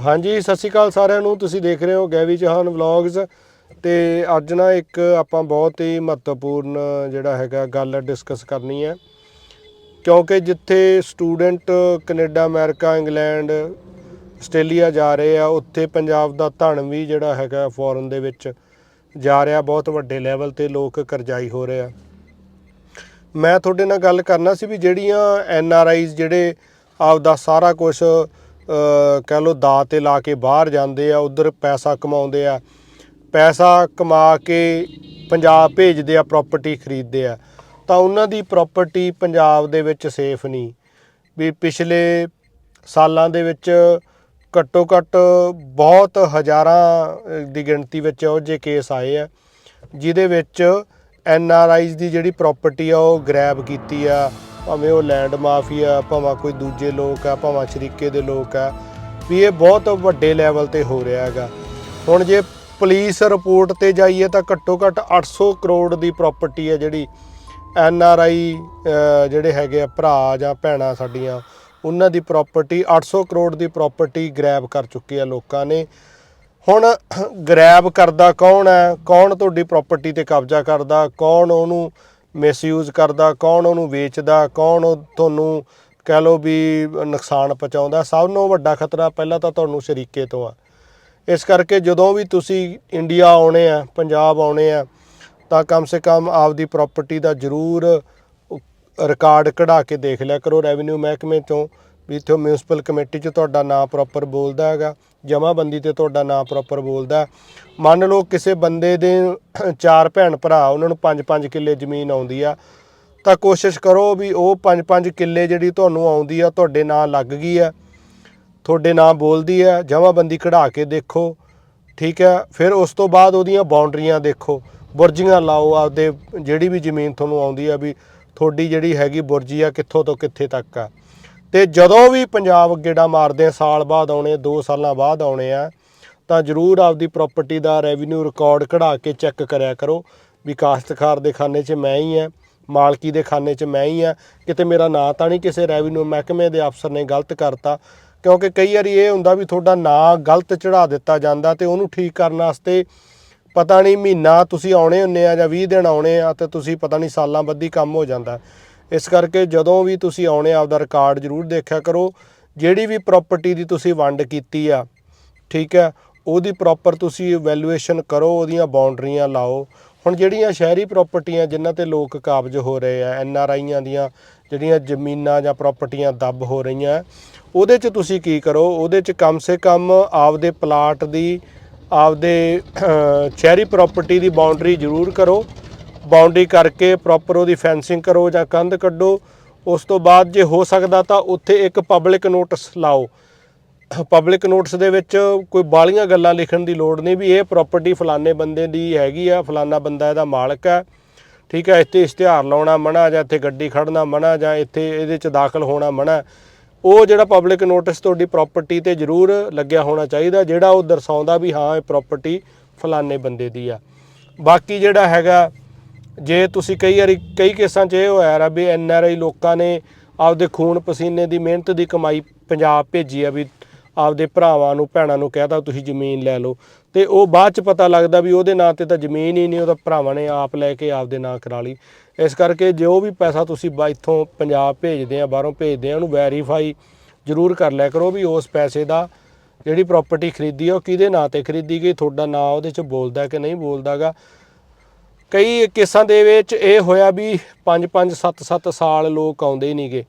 ਹਾਂਜੀ, ਸਤਿ ਸ਼੍ਰੀ ਅਕਾਲ ਸਾਰਿਆਂ ਨੂੰ। ਤੁਸੀਂ ਦੇਖ ਰਹੇ ਹੋ ਗੈਵੀ ਜਹਾਨ ਵਲੌਗਸ ਤੇ ਅੱਜ ਨਾ ਇੱਕ ਆਪਾਂ ਬਹੁਤ ਹੀ ਮਹੱਤਵਪੂਰਨ ਜਿਹੜਾ ਹੈਗਾ ਗੱਲ ਡਿਸਕਸ ਕਰਨੀ ਹੈ। ਕਿਉਂਕਿ ਜਿੱਥੇ student Canada, America, England, Australia ਜਾ ਰਹੇ ਆ, ਉੱਥੇ ਪੰਜਾਬ ਦਾ ਧਨ ਵੀ ਜਿਹੜਾ ਹੈਗਾ ਫੋਰਨ ਦੇ ਵਿੱਚ ਜਾ ਰਿਹਾ। ਬਹੁਤ ਵੱਡੇ ਲੈਵਲ ਤੇ ਲੋਕ ਕਰਜ਼ਾਈ ਹੋ ਰਹੇ ਆ। ਮੈਂ ਤੁਹਾਡੇ ਨਾਲ ਗੱਲ ਕਰਨਾ ਸੀ ਵੀ ਜਿਹੜੀਆਂ ਐਨ ਆਰ ਆਈਜ਼ ਜਿਹੜੇ ਆਪਦਾ ਸਾਰਾ ਕੁਝ ਕਹਿ ਲਓ ਦਾ ਤੇ ਲਾ ਕੇ ਬਾਹਰ ਜਾਂਦੇ ਆ, ਉਧਰ ਪੈਸਾ ਕਮਾਉਂਦੇ ਆ। ਪੈਸਾ ਕਮਾ ਕੇ ਪੰਜਾਬ ਭੇਜਦੇ ਆ ਪ੍ਰਾਪਰਟੀ ਖਰੀਦਦੇ ਆ। ਤਾਂ ਉਹਨਾਂ ਦੀ ਪ੍ਰਾਪਰਟੀ ਪੰਜਾਬ ਦੇ ਵਿੱਚ ਸੇਫ ਨਹੀਂ। ਵੀ ਪਿਛਲੇ ਸਾਲਾਂ ਦੇ ਵਿੱਚ ਘੱਟੋ ਘੱਟ ਬਹੁਤ ਹਜ਼ਾਰਾਂ ਦੀ ਗਿਣਤੀ ਵਿੱਚ ਉਹ ਜੇ ਕੇਸ ਆਏ ਆ, ਜਿਹਦੇ ਵਿੱਚ ਐਨ ਆਰ ਆਈਜ਼ ਦੀ ਜਿਹੜੀ ਪ੍ਰਾਪਰਟੀ ਆ, ਉਹ ਗ੍ਰੈਬ ਕੀਤੀ ਆ। ਭਾਵੇਂ ਉਹ ਲੈਂਡ ਮਾਫੀਆ, ਭਾਵੇਂ ਕੋਈ ਦੂਜੇ ਲੋਕ ਆ, ਭਾਵੇਂ ਸ਼ਰੀਕੇ ਦੇ ਲੋਕ ਆ, ਵੀ ਇਹ ਬਹੁਤ ਵੱਡੇ ਲੈਵਲ ਤੇ ਹੋ ਰਿਹਾ ਹੈਗਾ। ਹੁਣ ਜੇ ਪੁਲਿਸ ਰਿਪੋਰਟ ਤੇ ਜਾਈਏ ਤਾਂ ਘੱਟੋ ਘੱਟ 800 ਕਰੋੜ ਦੀ ਪ੍ਰਾਪਰਟੀ ਹੈ ਜਿਹੜੀ ਐਨ ਆਰ ਆਈ ਜਿਹੜੇ ਹੈਗੇ ਆ ਭਰਾ ਜਾਂ ਭੈਣਾਂ ਸਾਡੀਆਂ, ਉਹਨਾਂ ਦੀ ਪ੍ਰਾਪਰਟੀ 800 ਕਰੋੜ ਦੀ ਪ੍ਰਾਪਰਟੀ ਗ੍ਰੈਬ ਕਰ ਚੁੱਕੇ ਆ ਲੋਕਾਂ ਨੇ। ਹੁਣ ਗ੍ਰੈਬ ਕਰਦਾ ਕੌਣ ਹੈ ਕੌਣ ਤੁਹਾਡੀ ਪ੍ਰਾਪਰਟੀ ਤੇ ਕਬਜ਼ਾ ਕਰਦਾ? ਕੌਣ ਉਹਨੂੰ ਮਿਸਯੂਜ਼ ਕਰਦਾ, ਕੌਣ ਉਹਨੂੰ ਵੇਚਦਾ, ਕੌਣ ਉਹ ਤੁਹਾਨੂੰ ਕਹਿ ਲਓ ਵੀ ਨੁਕਸਾਨ ਪਹੁੰਚਾਉਂਦਾ, ਸਭ ਤੋਂ ਵੱਡਾ ਖਤਰਾ ਪਹਿਲਾਂ ਤਾਂ ਤੁਹਾਨੂੰ ਸ਼ਰੀਕੇ ਤੋਂ ਆ। ਇਸ ਕਰਕੇ ਜਦੋਂ ਵੀ ਤੁਸੀਂ ਇੰਡੀਆ ਆਉਣੇ ਆ, ਪੰਜਾਬ ਆਉਣੇ ਆ, ਤਾਂ ਕਮ ਸੇ ਕਮ ਆਪਦੀ ਪ੍ਰਾਪਰਟੀ ਦਾ ਜ਼ਰੂਰ ਰਿਕਾਰਡ ਕਢਾ ਕੇ ਦੇਖ ਲਿਆ ਕਰੋ ਰੈਵਨਿਊ ਮਹਿਕਮੇ ਤੋਂ ਵੀ ਇੱਥੇ ਮਿਊਨਿਸਪਲ ਕਮੇਟੀ 'ਚ ਤੁਹਾਡਾ ਨਾਂ ਪ੍ਰੋਪਰ ਬੋਲਦਾ ਹੈਗਾ ਜਮ੍ਹਾਂਬੰਦੀ ਤੇ ਤੁਹਾਡਾ ਨਾਂ ਪ੍ਰੋਪਰ ਬੋਲਦਾ ਮੰਨ ਲਓ ਕਿਸੇ ਬੰਦੇ ਦੇ ਚਾਰ ਭੈਣ ਭਰਾ, ਉਹਨਾਂ ਨੂੰ 5-5 ਕਿੱਲੇ ਜ਼ਮੀਨ ਆਉਂਦੀ ਆ, ਤਾਂ ਕੋਸ਼ਿਸ਼ ਕਰੋ ਵੀ ਉਹ 5-5 ਕਿੱਲੇ ਜਿਹੜੀ ਤੁਹਾਨੂੰ ਆਉਂਦੀ ਆ, ਤੁਹਾਡੇ ਨਾਂ ਲੱਗ ਗਈ ਆ, ਤੁਹਾਡੇ ਨਾਂ ਬੋਲਦੀ ਹੈ ਜਮ੍ਹਾਂਬੰਦੀ ਕਢਾ ਕੇ ਦੇਖੋ, ਠੀਕ ਹੈ ਫਿਰ ਉਸ ਤੋਂ ਬਾਅਦ ਉਹਦੀਆਂ ਬਾਉਂਡਰੀਆਂ ਦੇਖੋ, ਬੁਰਜੀਆਂ ਲਾਓ ਆਪਦੇ ਜਿਹੜੀ ਵੀ ਜ਼ਮੀਨ ਤੁਹਾਨੂੰ ਆਉਂਦੀ ਆ ਵੀ ਤੁਹਾਡੀ ਜਿਹੜੀ ਹੈਗੀ ਬੁਰਜੀ ਆ ਕਿੱਥੋਂ ਤੋਂ ਕਿੱਥੇ ਤੱਕ ਆ। ਤੇ ਜਦੋਂ ਵੀ ਪੰਜਾਬ ਗੇੜਾ ਮਾਰਦੇ ਆ, ਸਾਲ ਬਾਅਦ ਆਉਣੇ 2 ਸਾਲਾਂ ਬਾਅਦ ਆਉਣੇ ਆ, ਤਾਂ ਜ਼ਰੂਰ ਆਪਦੀ ਪ੍ਰਾਪਰਟੀ ਦਾ ਰੈਵਨਿਊ ਰਿਕਾਰਡ ਕਢਾ ਕੇ ਚੈੱਕ ਕਰਿਆ ਕਰੋ ਵੀ ਕਾਸ਼ਤਕਾਰ ਦੇ ਖਾਨੇ 'ਚ ਮੈਂ ਹੀ ਆ, ਮਾਲਕੀ ਦੇ ਖਾਨੇ 'ਚ ਮੈਂ ਹੀ ਆ, ਕਿਤੇ ਮੇਰਾ ਨਾਂ ਤਾਂ ਨਹੀਂ ਕਿਸੇ ਰੈਵਨਿਊ ਮਹਿਕਮੇ ਦੇ ਅਫਸਰ ਨੇ ਗਲਤ ਕਰਤਾ। ਕਿਉਂਕਿ ਕਈ ਵਾਰੀ ਇਹ ਹੁੰਦਾ ਵੀ ਤੁਹਾਡਾ ਨਾਂ ਗਲਤ ਚੜਾ ਦਿੱਤਾ ਜਾਂਦਾ ਤੇ ਉਹਨੂੰ ਠੀਕ ਕਰਨ ਵਾਸਤੇ ਪਤਾ ਨਹੀਂ ਮਹੀਨਾ ਤੁਸੀਂ ਆਉਣੇ ਹੁੰਨੇ ਆ ਜਾਂ 20 ਦਿਨ ਆਉਣੇ ਆ ਤੇ ਤੁਸੀਂ ਪਤਾ ਨਹੀਂ ਸਾਲਾਂ ਬੱਧੀ ਕੰਮ ਹੋ ਜਾਂਦਾ। ਇਸ ਕਰਕੇ ਜਦੋਂ ਵੀ ਤੁਸੀਂ ਆਉਣੇ ਆਪਦਾ ਰਿਕਾਰਡ ਜ਼ਰੂਰ ਦੇਖਿਆ ਕਰੋ। ਜਿਹੜੀ ਵੀ ਪ੍ਰਾਪਰਟੀ ਦੀ ਤੁਸੀਂ ਵੰਡ ਕੀਤੀ ਆ, ਠੀਕ ਹੈ, ਉਹਦੀ ਪ੍ਰੋਪਰ ਤੁਸੀਂ ਵੈਲੂਏਸ਼ਨ ਕਰੋ, ਉਹਦੀਆਂ ਬਾਉਂਡਰੀਆਂ ਲਾਓ। ਹੁਣ ਜਿਹੜੀਆਂ ਸ਼ਹਿਰੀ ਪ੍ਰਾਪਰਟੀਆਂ ਜਿਨ੍ਹਾਂ ਤੇ ਲੋਕ ਕਾਬਜ ਹੋ ਰਹੇ ਆ, ਐਨ ਆਰ ਆਈਆਂ ਦੀਆਂ ਜਿਹੜੀਆਂ ਜ਼ਮੀਨਾਂ ਜਾਂ ਪ੍ਰਾਪਰਟੀਆਂ ਦੱਬ ਹੋ ਰਹੀਆਂ, ਉਹਦੇ 'ਚ ਤੁਸੀਂ ਕੀ ਕਰੋ, ਉਹਦੇ 'ਚ ਕਮ ਸੇ ਕਮ ਆਪਦੇ ਪਲਾਟ ਦੀ, ਆਪਦੇ ਸ਼ਹਿਰੀ ਪ੍ਰਾਪਰਟੀ ਦੀ ਬਾਉਂਡਰੀ ਜ਼ਰੂਰ ਕਰੋ। ਬਾਉਂਡਰੀ ਕਰਕੇ ਪ੍ਰੋਪਰ ਉਹਦੀ ਫੈਂਸਿੰਗ ਕਰੋ ਜਾਂ ਕੰਧ ਕੱਢੋ, ਉਸ ਤੋਂ ਬਾਅਦ ਜੇ ਹੋ ਸਕਦਾ ਤਾਂ ਉੱਥੇ ਇੱਕ ਪਬਲਿਕ ਨੋਟਿਸ ਲਾਓ। ਪਬਲਿਕ ਨੋਟਿਸ ਦੇ ਵਿੱਚ ਕੋਈ ਬਾਲੀਆਂ ਗੱਲਾਂ ਲਿਖਣ ਦੀ ਲੋੜ ਨਹੀਂ ਵੀ ਇਹ ਪ੍ਰਾਪਰਟੀ ਫਲਾਣੇ ਬੰਦੇ ਦੀ ਹੈਗੀ ਆ, ਫਲਾਣਾ ਬੰਦਾ ਇਹਦਾ ਮਾਲਕ ਹੈ। ਠੀਕ ਹੈ, ਇੱਥੇ ਇਸ਼ਤਿਹਾਰ ਲਾਉਣਾ ਮਨਾ ਜਾਂ ਇੱਥੇ ਗੱਡੀ ਖੜਨਾ ਮਨਾ ਜਾਂ ਇੱਥੇ ਇਹਦੇ ਚ ਦਾਖਲ ਹੋਣਾ ਮਨਾ, ਉਹ ਜਿਹੜਾ ਪਬਲਿਕ ਨੋਟਿਸ ਤੁਹਾਡੀ ਪ੍ਰਾਪਰਟੀ ਤੇ ਜ਼ਰੂਰ ਲੱਗਿਆ ਹੋਣਾ ਚਾਹੀਦਾ, ਜਿਹੜਾ ਉਹ ਦਰਸਾਉਂਦਾ ਵੀ ਹਾਂ, ਇਹ ਪ੍ਰਾਪਰਟੀ ਫਲਾਣੇ ਬੰਦੇ ਦੀ ਆ। ਬਾਕੀ ਜਿਹੜਾ ਹੈਗਾ ਜੇ ਤੁਸੀਂ ਕਈ ਵਾਰੀ, ਕਈ ਕੇਸਾਂ 'ਚ ਇਹ ਹੋਇਆ ਰਾ ਵੀ ਐਨ ਆਰ ਆਈ ਲੋਕਾਂ ਨੇ ਆਪਦੇ ਖੂਨ ਪਸੀਨੇ ਦੀ ਮਿਹਨਤ ਦੀ ਕਮਾਈ ਪੰਜਾਬ ਭੇਜੀ ਆ ਵੀ ਆਪਦੇ ਭਰਾਵਾਂ ਨੂੰ, ਭੈਣਾਂ ਨੂੰ ਕਹਿਤਾ ਤੁਸੀਂ ਜ਼ਮੀਨ ਲੈ ਲਓ। ਤੇ ਉਹ ਬਾਅਦ 'ਚ ਪਤਾ ਲੱਗਦਾ ਵੀ ਉਹਦੇ ਨਾਂ ਤੇ ਤਾਂ ਜ਼ਮੀਨ ਹੀ ਨਹੀਂ, ਉਹਦਾ ਭਰਾਵਾਂ ਨੇ ਆਪ ਲੈ ਕੇ ਆਪਦੇ ਨਾਂ ਕਰਾ ਲਈ। ਇਸ ਕਰਕੇ ਜੋ ਵੀ ਪੈਸਾ ਤੁਸੀਂ ਬਾ, ਇੱਥੋਂ ਪੰਜਾਬ ਭੇਜਦੇ ਆ, ਬਾਹਰੋਂ ਭੇਜਦੇ ਆ, ਉਹਨੂੰ ਵੈਰੀਫਾਈ ਜ਼ਰੂਰ ਕਰ ਲਿਆ ਕਰੋ ਵੀ ਉਸ ਪੈਸੇ ਦਾ ਜਿਹੜੀ ਪ੍ਰਾਪਰਟੀ ਖਰੀਦੀ ਆ, ਉਹ ਕਿਹਦੇ ਨਾਂ ਤੇ ਖਰੀਦੀ ਗਈ, ਤੁਹਾਡਾ ਨਾਂ ਉਹਦੇ 'ਚ ਬੋਲਦਾ ਕਿ ਨਹੀਂ ਬੋਲਦਾਗਾ। ਕਈ ਕੇਸਾਂ ਦੇ ਵਿੱਚ ਇਹ ਹੋਇਆ ਵੀ 5-5 7-7 ਸਾਲ ਲੋਕ ਆਉਂਦੇ ਹੀ ਨਹੀਂਗੇ।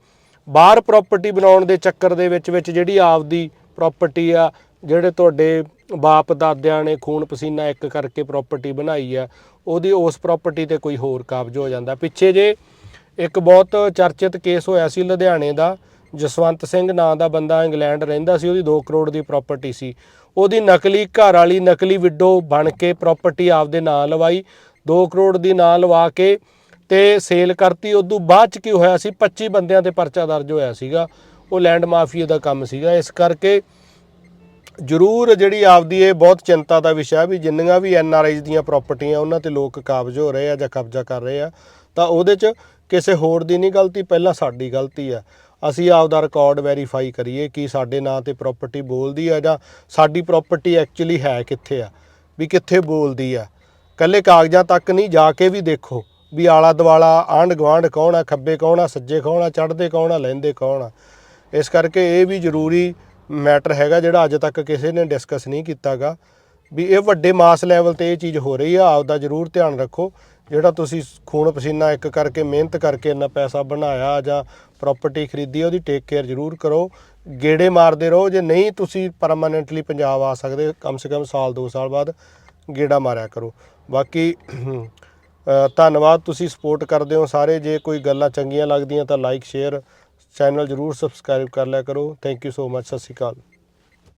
ਬਾਹਰ ਪ੍ਰਾਪਰਟੀ ਬਣਾਉਣ ਦੇ ਚੱਕਰ ਦੇ ਵਿੱਚ ਵਿੱਚ ਜਿਹੜੀ ਆਪਦੀ ਪ੍ਰਾਪਰਟੀ ਆ, ਜਿਹੜੇ ਤੁਹਾਡੇ ਬਾਪ ਦਾਦਿਆਂ ਨੇ ਖੂਨ ਪਸੀਨਾ ਇੱਕ ਕਰਕੇ ਪ੍ਰਾਪਰਟੀ ਬਣਾਈ ਆ, ਉਹਦੀ ਉਸ ਪ੍ਰਾਪਰਟੀ ਤੇ ਕੋਈ ਹੋਰ ਕਾਬਜ ਹੋ ਜਾਂਦਾ। ਪਿੱਛੇ ਜੇ ਇੱਕ ਬਹੁਤ ਚਰਚਿਤ ਕੇਸ ਹੋਇਆ ਸੀ ਲੁਧਿਆਣੇ ਦਾ, ਜਸਵੰਤ ਸਿੰਘ ਨਾਂ ਦਾ ਬੰਦਾ ਇੰਗਲੈਂਡ ਰਹਿੰਦਾ ਸੀ, ਉਹਦੀ 2 ਕਰੋੜ ਦੀ ਪ੍ਰਾਪਰਟੀ ਸੀ। ਉਹਦੀ ਨਕਲੀ ਘਰ ਵਾਲੀ ਨਕਲੀ ਵਿਡੋ ਬਣ ਕੇ ਪ੍ਰਾਪਰਟੀ ਆਪਦੇ ਨਾਂ ਲਵਾਈ 2 ਕਰੋੜ ਦੀ ਨਾਂ ਲਵਾ ਕੇ ਤੇ ਸੇਲ ਕਰਤੀ। ਉਦੋਂ ਬਾਅਦ ਚ ਕੀ ਹੋਇਆ ਸੀ? 25 ਬੰਦਿਆਂ ਤੇ ਪਰਚਾ ਦਰਜ ਹੋਇਆ ਸੀਗਾ। ਉਹ ਲੈਂਡ ਮਾਫੀਆ ਦਾ ਕੰਮ ਸੀਗਾ। ਇਸ ਕਰਕੇ ਜ਼ਰੂਰ ਜਿਹੜੀ ਆਪਦੀ ਇਹ ਬਹੁਤ ਚਿੰਤਾ ਦਾ ਵਿਸ਼ਾ ਵੀ ਜਿੰਨੀਆਂ ਵੀ ਐਨ ਆਰ ਆਈ ਦੀਆਂ ਪ੍ਰਾਪਰਟੀਆਂ ਉਹਨਾਂ ਤੇ ਲੋਕ ਕਾਬਜ ਹੋ ਰਹੇ ਆ ਜਾਂ ਕਬਜ਼ਾ ਕਰ ਰਹੇ ਆ, ਤਾਂ ਉਹਦੇ 'ਚ ਕਿਸੇ ਹੋਰ ਦੀ ਨਹੀਂ ਗਲਤੀ, ਪਹਿਲਾਂ ਸਾਡੀ ਗਲਤੀ ਆ। ਅਸੀਂ ਆਪਦਾ ਰਿਕਾਰਡ ਵੈਰੀਫਾਈ ਕਰੀਏ ਕਿ ਸਾਡੇ ਨਾਂ ਤੇ ਪ੍ਰਾਪਰਟੀ ਬੋਲਦੀ ਆ ਜਾਂ ਸਾਡੀ ਪ੍ਰਾਪਰਟੀ ਐਕਚੁਅਲੀ ਹੈ ਕਿੱਥੇ ਆ, ਵੀ ਕਿੱਥੇ ਬੋਲਦੀ ਆ। ਕੱਲੇ ਕਾਗਜ਼ਾਂ ਤੱਕ ਨਹੀਂ, ਜਾ ਕੇ ਵੀ ਦੇਖੋ ਵੀ ਆਲਾ ਦਵਾਲਾ ਆਂਢ ਗੁਆਂਢ ਕੌਣ ਆ, ਖੱਬੇ ਕੌਣ ਆ, ਸੱਜੇ ਕੌਣ ਆ, ਚੜ੍ਹਦੇ ਕੌਣ ਆ, ਲੈਂਦੇ ਕੌਣ ਆ। ਇਸ ਕਰਕੇ ਇਹ ਵੀ ਜ਼ਰੂਰੀ ਮੈਟਰ ਹੈਗਾ ਜਿਹੜਾ ਅੱਜ ਤੱਕ ਕਿਸੇ ਨੇ ਡਿਸਕਸ ਨਹੀਂ ਕੀਤਾਗਾ ਵੀ ਇਹ ਵੱਡੇ ਮਾਸ ਲੈਵਲ ਤੇ ਇਹ ਚੀਜ਼ ਹੋ ਰਹੀ ਆ ਆਪਦਾ ਜ਼ਰੂਰ ਧਿਆਨ ਰੱਖੋ। ਜਿਹੜਾ ਤੁਸੀਂ ਖੂਨ ਪਸੀਨਾ ਇੱਕ ਕਰਕੇ, ਮਿਹਨਤ ਕਰਕੇ ਇੰਨਾ ਪੈਸਾ ਬਣਾਇਆ ਜਾਂ ਪ੍ਰਾਪਰਟੀ ਖਰੀਦੀ ਉਹਦੀ ਟੇਕ ਕੇਅਰ ਜ਼ਰੂਰ ਕਰੋ। ਗੇੜੇ ਮਾਰਦੇ ਰਹੋ, ਜੇ ਨਹੀਂ ਤੁਸੀਂ ਪਰਮਾਨੈਂਟਲੀ ਪੰਜਾਬ ਆ ਸਕਦੇ, ਕਮ ਸੇ ਕਮ ਸਾਲ 2 ਸਾਲ ਬਾਅਦ ਗੇੜਾ ਮਾਰਿਆ ਕਰੋ। ਬਾਕੀ ਧੰਨਵਾਦ, ਤੁਸੀਂ ਸਪੋਰਟ ਕਰਦੇ ਹੋ ਸਾਰੇ। ਜੇ ਕੋਈ ਗੱਲਾਂ ਚੰਗੀਆਂ ਲੱਗਦੀਆਂ ਤਾਂ ਲਾਈਕ ਸ਼ੇਅਰ ਚੈਨਲ ਜ਼ਰੂਰ ਸਬਸਕ੍ਰਾਈਬ ਕਰ ਲਿਆ ਕਰੋ। ਥੈਂਕ ਯੂ ਸੋ ਮਚ ਸਤਿ ਸ਼੍ਰੀ ਅਕਾਲ।